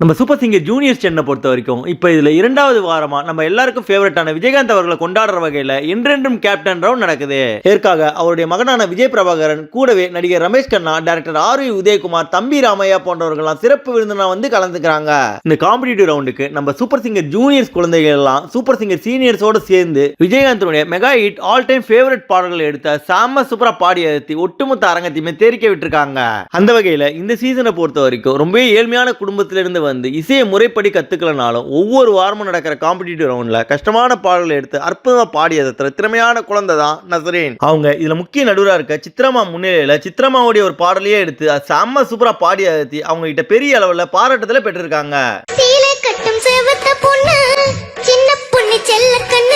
நம்ம super singer junior Chennai பொறுத்த வரைக்கும் இப்போ இதில் இரண்டாவது வாரமாக நம்ம எல்லாருக்கும் ஃபேவரட்டான விஜயகாந்த் அவர்களை கொண்டாடுற வகையில் என்றென்றும் கேப்டன் ரவுண்ட் நடக்குது. இதற்காக அவருடைய மகனான விஜய் பிரபாகரன் கூடவே நடிகர் Ramesh Kanna director R V Udhayakumar Thambi Ramaiah போன்றவர்கள்லாம் சிறப்பு விருந்தினா வந்து கலந்துக்கிறாங்க. இந்த காம்படிட்டிவ் ரவுண்டுக்கு நம்ம சூப்பர் சிங்கர் ஜூனியர்ஸ் குழந்தைகள் எல்லாம் சூப்பர் சிங்கர் சீனியர்ஸோட சேர்ந்து விஜயகாந்தனுடைய mega hit all time favourite பாடல்களை எடுத்த சாம சூப்பரா பாடி அழுத்தி ஒட்டுமொத்த அரங்கத்தையுமே தெரிக்க விட்டுருக்காங்க. அந்த வகையில் இந்த சீசனை பொறுத்த வரைக்கும் ரொம்பவே ஏழ்மையான குடும்பத்திலிருந்து வந்து இசையை முறைப்படி கற்றுக்கலனாலும் ஒவ்வொரு வாரமும் நடக்கிற காம்படிட்டிவ் ரவுண்டில் கஷ்டமான பாடல்களை எடுத்து அற்புதமாக பாடியதை திறமையான குழந்தை தான் நசரேன். அவங்க இதில் முக்கிய நடுவராக இருக்க சித்ரமா முன்னிலையில் சித்ரமாவுடைய ஒரு பாடலையே எடுத்து அது செம்ம சூப்பராக பாடி அழுத்தி அவங்க கிட்ட பெரிய அளவில் பாராட்டத்தில் பெற்றிருக்காங்க. சின்ன பொண்ணு செல்ல கண்ணு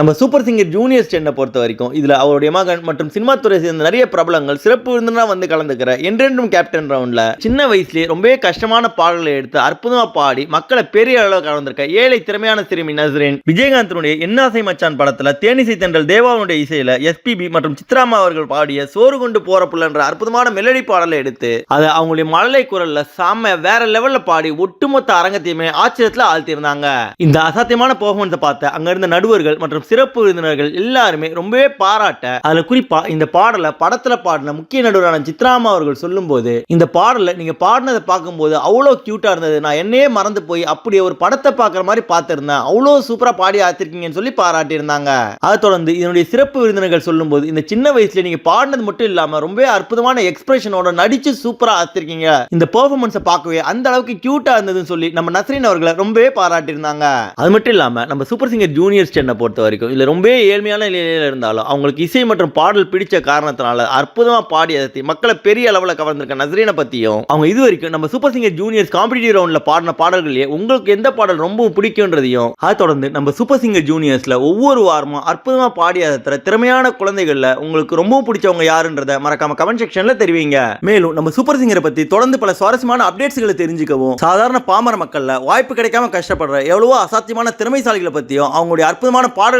நம்ம சூப்பர் சிங்கர் ஜூனியர் சென்னை பொறுத்த வரைக்கும் இதில் அவருடைய மகன் மற்றும் சினிமா துறை சேர்ந்த நிறைய பிரபலங்கள் சிறப்பு விருந்தினா வந்து கலந்துக்கிற என்றென்றும் கேப்டன் ரவுண்டில் சின்ன வயசுலேயே ரொம்பவே கஷ்டமான பாடல்களை எடுத்து அற்புதமாக பாடி மக்களை பெரிய அளவில் கலந்திருக்க ஏழை திறமையான சிறுமி நசரேன் விஜயகாந்தனுடைய என்னாசை மச்சான் படத்தில் தேனிசை தென்றல் தேவாவுடைய இசையில் எஸ்பிபி மற்றும் சித்ராமா அவர்கள் பாடிய சோறு கொண்டு போற புள்ளன்ற அற்புதமான மெலடி பாடலை எடுத்து அதை அவங்களுடைய மழலை குரலில் செம்ம வேற லெவலில் பாடி ஒட்டுமொத்த அரங்கத்தையுமே ஆச்சரியத்தில் ஆழ்த்தியிருந்தாங்க. இந்த அசாத்தியமான பெர்ஃபார்மன்ஸை பார்த்த அங்கிருந்த நடுவர்கள் மற்றும் சிறப்பு விருந்தினர்கள் எல்லாருமே ரொம்பவே பாராட்ட அதுல குறிப்பா இந்த பாடலை படத்துல பாடின முக்கிய நடுவரான சித்ராமா அவர்கள் சொல்லும்போது இந்த பாடலை நீங்க பாடினதை பார்க்கும்போது அவ்வளோ கியூட்டா இருந்தது. நான் என்னையே மறந்து போய் அப்படி ஒரு படத்தை பார்க்குற மாதிரி பார்த்துருந்தேன். அவ்வளோ சூப்பரா பாடி ஆத்திருக்கீங்கன்னு சொல்லி பாராட்டி இருந்தாங்க அதை தொடர்ந்து இதனுடைய சிறப்பு விருந்தினர்கள் சொல்லும்போது இந்த சின்ன வயசுல நீங்க பாடினது மட்டும் இல்லாம ரொம்பவே அற்புதமான எக்ஸ்பிரஷனோட நடிச்சு சூப்பரா ஆத்திருக்கீங்க. இந்த பெர்ஃபார்மன்ஸை பார்க்கவே அந்த அளவுக்கு கியூட்டா இருந்ததுன்னு சொல்லி நம்ம நஸ்ரின் அவர்களை ரொம்பவே பாராட்டியிருந்தாங்க. அது மட்டும் இல்லாம நம்ம சூப்பர் சிங்கர் ஜூனியர் சென்னை பொறுத்தவரை வரைக்கும். இல்லை ரொம்பவே ஏழ்மையான நிலையில் இருந்தாலும் அவங்களுக்கு இசை மற்றும் பாடல் பிடிச்ச காரணத்தினால அற்புதமாக பாடி அதை மக்களை பெரிய அளவில் கவர்ந்திருக்க நஸ்ரீனை பற்றியும் அவங்க இது வரைக்கும் நம்ம சூப்பர் சிங்கர் ஜூனியர்ஸ் காம்படிட்டிவ் ரவுண்டில் பாடின பாடல்களே உங்களுக்கு எந்த பாடல் ரொம்ப பிடிக்கும்ன்றதையும் அதை தொடர்ந்து நம்ம சூப்பர் சிங்கர் ஜூனியர்ஸில் ஒவ்வொரு வாரமும் அற்புதமாக பாடி அதை திறமையான குழந்தைகளில் உங்களுக்கு ரொம்ப பிடிச்சவங்க யாருன்றத மறக்காம கமெண்ட் செக்ஷனில் தெரிவிங்க. மேலும் நம்ம சூப்பர் சிங்கரை பற்றி தொடர்ந்து பல சுவாரஸ்யமான அப்டேட்ஸ்களை தெரிஞ்சுக்கவும் சாதாரண பாமர மக்களில் வாய்ப்பு கிடைக்காம கஷ்டப்படுற எவ்வளவோ அசாத்தியமான திறமைசாலிகளை பற்றியும் அவங்களுடைய அற்புதமான பாடல்